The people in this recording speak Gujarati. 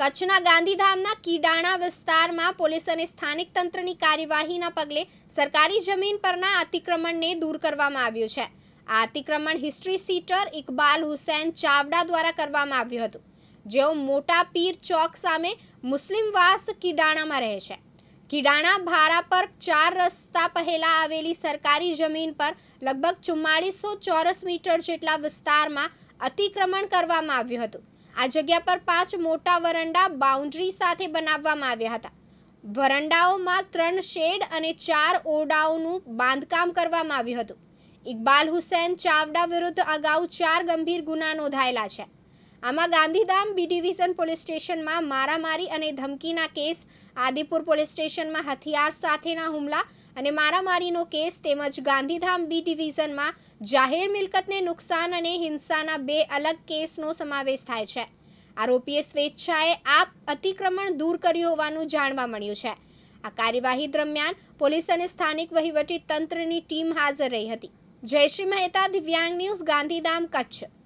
કચ્છના ગાંધીધામના કીડાણા વિસ્તારમાં પોલીસ અને સ્થાનિક તંત્રની કાર્યવાહીના પગલે સરકારી જમીન પરના અતિક્રમણને દૂર કરવામાં આવ્યું છે. આ અતિક્રમણ હિસ્ટ્રી સીટર ઇકબાલ હુસૈન ચાવડા દ્વારા કરવામાં આવ્યું હતું, જેઓ મોટા પીર ચોક સામે મુસ્લિમવાસ કીડાણામાં રહે છે. કીડાણા ભારા પર ચાર રસ્તા પહેલા આવેલી સરકારી જમીન પર લગભગ ચુમ્માળીસો ચોરસ મીટર જેટલા વિસ્તારમાં અતિક્રમણ કરવામાં આવ્યું હતું. આ જગ્યા પર પાંચ મોટા વરંડા બાઉન્ડ્રી સાથે બનાવવામાં આવ્યા હતા. વરંડાઓમાં ત્રણ શેડ અને ચાર ઓરડાઓનું બાંધકામ કરવામાં આવ્યું હતું. ઇકબાલ હુસૈન ચાવડા વિરુદ્ધ અગાઉ ચાર ગંભીર ગુના નોંધાયેલા છે. આમાં ગાંધીધામ બી ડિવિઝન પોલીસ સ્ટેશનમાં મારામારી અને ધમકીના કેસ, આદિપુર પોલીસ સ્ટેશનમાં હથિયાર સાથેના હુમલા અને મારામારીનો કેસ તેમજ ગાંધીધામ બી ડિવિઝનમાં જાહેર મિલકતને નુકસાન અને હિંસાના બે અલગ કેસનો સમાવેશ થાય છે. આરોપીએ સ્વેચ્છાએ આ અતિક્રમણ દૂર કર્યું હોવાનું જાણવા મળ્યું છે. આ કાર્યવાહી દરમિયાન પોલીસ અને સ્થાનિક વહીવટી તંત્રની ટીમ હાજર રહી હતી. જયશ્રી મહેતા દિવ્યાંગ ન્યૂઝ, ગાંધીધામ કચ્છ.